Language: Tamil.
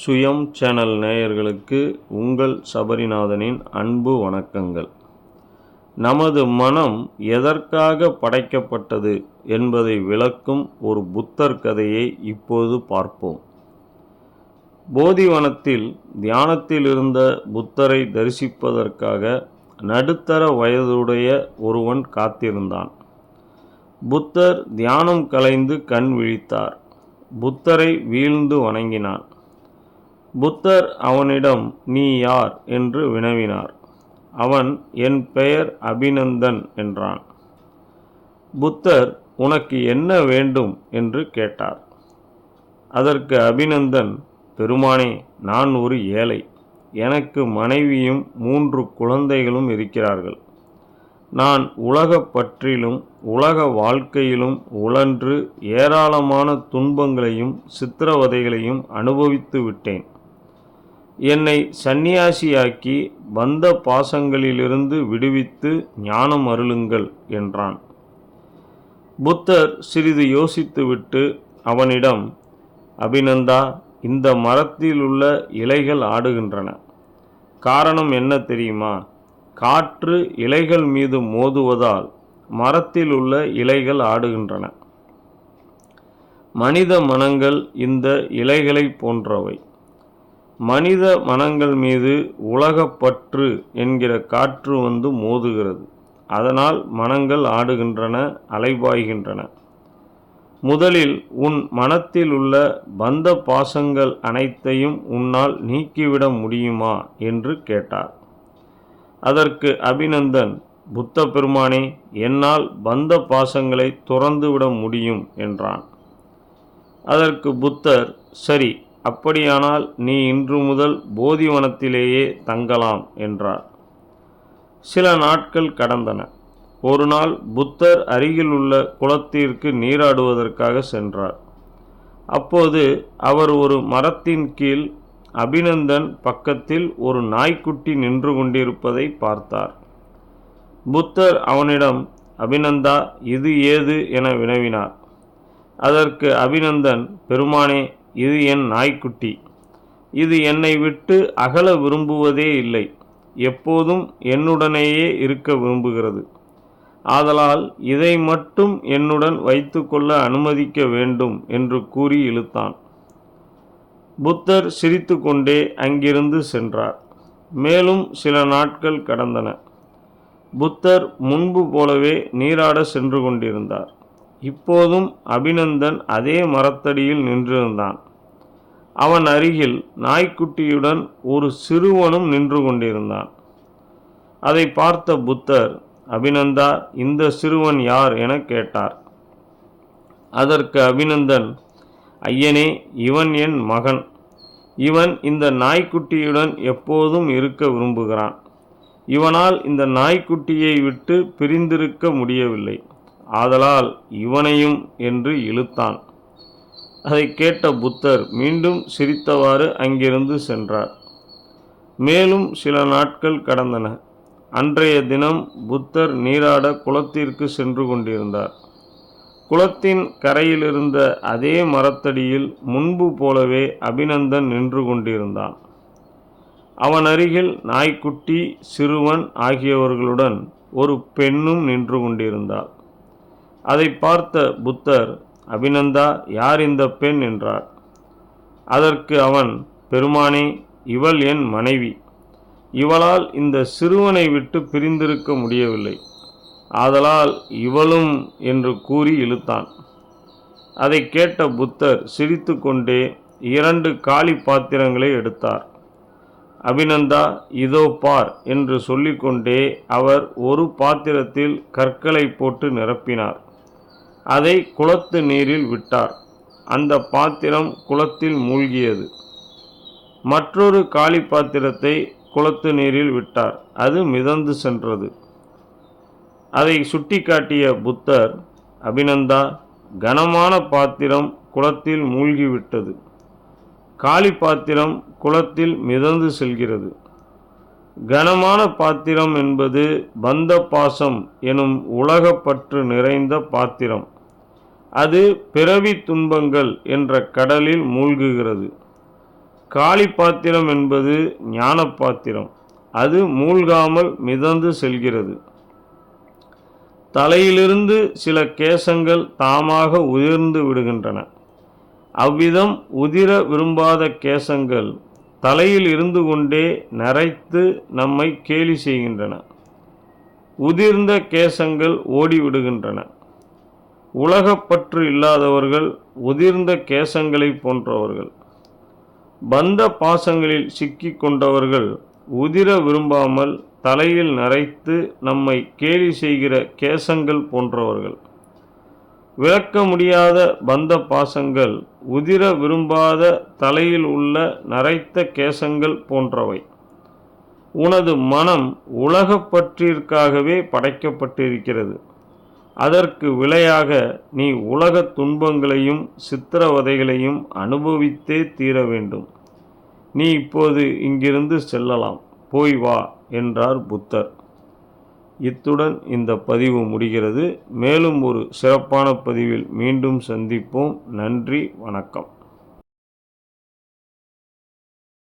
சுயம் சேனல் நேயர்களுக்கு உங்கள் சபரிநாதனின் அன்பு வணக்கங்கள். நமது மனம் எதற்காக படைக்கப்பட்டது என்பதை விளக்கும் ஒரு புத்தர் கதையை இப்போது பார்ப்போம். போதிவனத்தில் தியானத்தில் இருந்த புத்தரை தரிசிப்பதற்காக நடுத்தர வயதுடைய ஒருவன் காத்திருந்தான். புத்தர் தியானம் கலைந்து கண் விழித்தார். புத்தரை வீழ்ந்து வணங்கினான். புத்தர் அவனிடம் நீ யார் என்று வினவினார். அவன் என் பெயர் அபிநந்தன் என்றான். புத்தர் உனக்கு என்ன வேண்டும் என்று கேட்டார். அதற்கு அபிநந்தன் பெருமானே நான் ஒரு ஏழை. எனக்கு மனைவியும் மூன்று குழந்தைகளும் இருக்கிறார்கள். நான் உலகப் பற்றிலும் உலக வாழ்க்கையிலும் உழன்று ஏராளமான துன்பங்களையும் சித்திரவதைகளையும் அனுபவித்து விட்டேன். என்னை சந்நியாசியாக்கி பந்த பாசங்களிலிருந்து விடுவித்து ஞானம் அருளுங்கள் என்றான். புத்தர் சிறிது யோசித்துவிட்டு அவனிடம் அபிநந்தா இந்த மரத்தில் உள்ள இலைகள் ஆடுகின்றன. காரணம் என்ன தெரியுமா? காற்று இலைகள் மீது மோதுவதால் மரத்தில் உள்ள இலைகள் ஆடுகின்றன. மனித மனங்கள் இந்த இலைகளை போன்றவை. மனித மனங்கள் மீது உலகப்பற்று என்கிற காற்று வந்து மோதுகிறது. அதனால் மனங்கள் ஆடுகின்றன அலைபாய்கின்றன. முதலில் உன் மனத்தில் உள்ள பந்த பாசங்கள் அனைத்தையும் உன்னால் நீக்கிவிட முடியுமா? என்று கேட்டார். அதற்கு அபிநந்தன் புத்த பெருமானே என்னால் பந்த பாசங்களை துறந்துவிட முடியும் என்றான். அதற்கு புத்தர் சரி அப்படியானால் நீ இன்று முதல் போதிவனத்திலேயே தங்கலாம் என்றார். சில நாட்கள் கடந்தன. ஒரு நாள் புத்தர் அருகில் உள்ள குளத்திற்கு நீராடுவதற்காக சென்றார். அப்போது அவர் ஒரு மரத்தின் கீழ் அபிநந்தன் பக்கத்தில் ஒரு நாய்க்குட்டி நின்று கொண்டிருப்பதை பார்த்தார். புத்தர் அவனிடம் அபிநந்தா இது ஏது? என வினவினார். அதற்கு அபிநந்தன் பெருமானே இது என் நாய்க்குட்டி. இது என்னை விட்டு அகல விரும்புவதே இல்லை. எப்போதும் என்னுடனேயே இருக்க விரும்புகிறது. ஆதலால் இதை மட்டும் என்னுடன் வைத்துக்கொள்ள அனுமதிக்க வேண்டும் என்று கூறி இழுத்தான். புத்தர் சிரித்துக்கொண்டே அங்கிருந்து சென்றார். மேலும் சில நாட்கள் கடந்தன. புத்தர் முன்பு போலவே நீராட சென்று கொண்டிருந்தார். இப்போதும் அபிநந்தன் அதே மரத்தடியில் நின்றிருந்தான். அவன் அருகில் நாய்க்குட்டியுடன் ஒரு சிறுவனும் நின்று கொண்டிருந்தான். அதை பார்த்த புத்தர் அபிநந்தா இந்த சிறுவன் யார்? என கேட்டார். அதற்கு அபிநந்தன் ஐயனே இவன் என் மகன். இவன் இந்த நாய்க்குட்டியுடன் எப்போதும் இருக்க விரும்புகிறான். இவனால் இந்த நாய்க்குட்டியை விட்டு பிரிந்திருக்க முடியவில்லை. ஆதலால் இவனையும் என்று இழுத்தான். அதை கேட்ட புத்தர் மீண்டும் சிரித்தவாறு அங்கிருந்து சென்றார். மேலும் சில நாட்கள் கடந்தன. அன்றைய தினம் புத்தர் நீராட குளத்திற்கு சென்று கொண்டிருந்தார். குளத்தின் கரையிலிருந்த அதே மரத்தடியில் முன்பு போலவே அபிநந்தன் நின்று கொண்டிருந்தான். அவன் அருகில் நாய்க்குட்டி சிறுவன் ஆகியவர்களுடன் ஒரு பெண்ணும் நின்று கொண்டிருந்தாள். அதை பார்த்த புத்தர் அபிநந்தா யார் இந்த பெண்? என்றார். அதற்கு அவன் பெருமானே இவள் என் மனைவி. இவளால் இந்த சிறுவனை விட்டு பிரிந்திருக்க முடியவில்லை. ஆதலால் இவளும் என்று கூறி இழுத்தான். அதை கேட்ட புத்தர் சிரித்துக்கொண்டே இரண்டு காளி பாத்திரங்களை எடுத்தார். அபிநந்தா இதோ பார் என்று சொல்லிக்கொண்டே அவர் ஒரு பாத்திரத்தில் கற்களை போட்டு நிரப்பினார். அதை குளத்து நீரில் விட்டார். அந்த பாத்திரம் குளத்தில் மூழ்கியது. மற்றொரு காளி பாத்திரத்தை குளத்து நீரில் விட்டார். அது மிதந்து சென்றது. அதை சுட்டிக்காட்டிய புத்தர் அபிநந்தா கனமான பாத்திரம் குளத்தில் மூழ்கிவிட்டது. காளி பாத்திரம் குளத்தில் மிதந்து செல்கிறது. கனமான பாத்திரம் என்பது பந்த பாசம் எனும் உலகப்பற்று நிறைந்த பாத்திரம். அது பிறவி துன்பங்கள் என்ற கடலில் மூழ்குகிறது. காளி பாத்திரம் என்பது ஞான பாத்திரம் அது மூழ்காமல் மிதந்து செல்கிறது. தலையிலிருந்து சில கேசங்கள் தாமாக உதிர்ந்து விடுகின்றன. அவ்விதம் உதிர விரும்பாத கேசங்கள் தலையில் இருந்து கொண்டே நரைத்து நம்மை கேலி செய்கின்றன. உதிர்ந்த கேசங்கள் ஓடிவிடுகின்றன. உலகப்பற்று இல்லாதவர்கள் உதிர்ந்த கேசங்களை போன்றவர்கள். பந்த பாசங்களில் சிக்கிக் கொண்டவர்கள் உதிர விரும்பாமல் தலையில் நரைத்து நம்மை கேலி செய்கிற கேசங்கள் போன்றவர்கள். விளக்க முடியாத பந்த பாசங்கள் உதிர விரும்பாத தலையில் உள்ள நரைத்த கேசங்கள் போன்றவை. உனது மனம் உலகப்பற்றிற்காகவே படைக்கப்பட்டிருக்கிறது. அதற்கு விலையாக நீ உலகத் துன்பங்களையும் சித்திரவதைகளையும் அனுபவித்தே தீர வேண்டும். நீ இப்போது இங்கிருந்து செல்லலாம். போய் வா என்றார் புத்தர். இத்துடன் இந்த பதிவு முடிகிறது. மேலும் ஒரு சிறப்பான பதிவில் மீண்டும் சந்திப்போம். நன்றி வணக்கம்.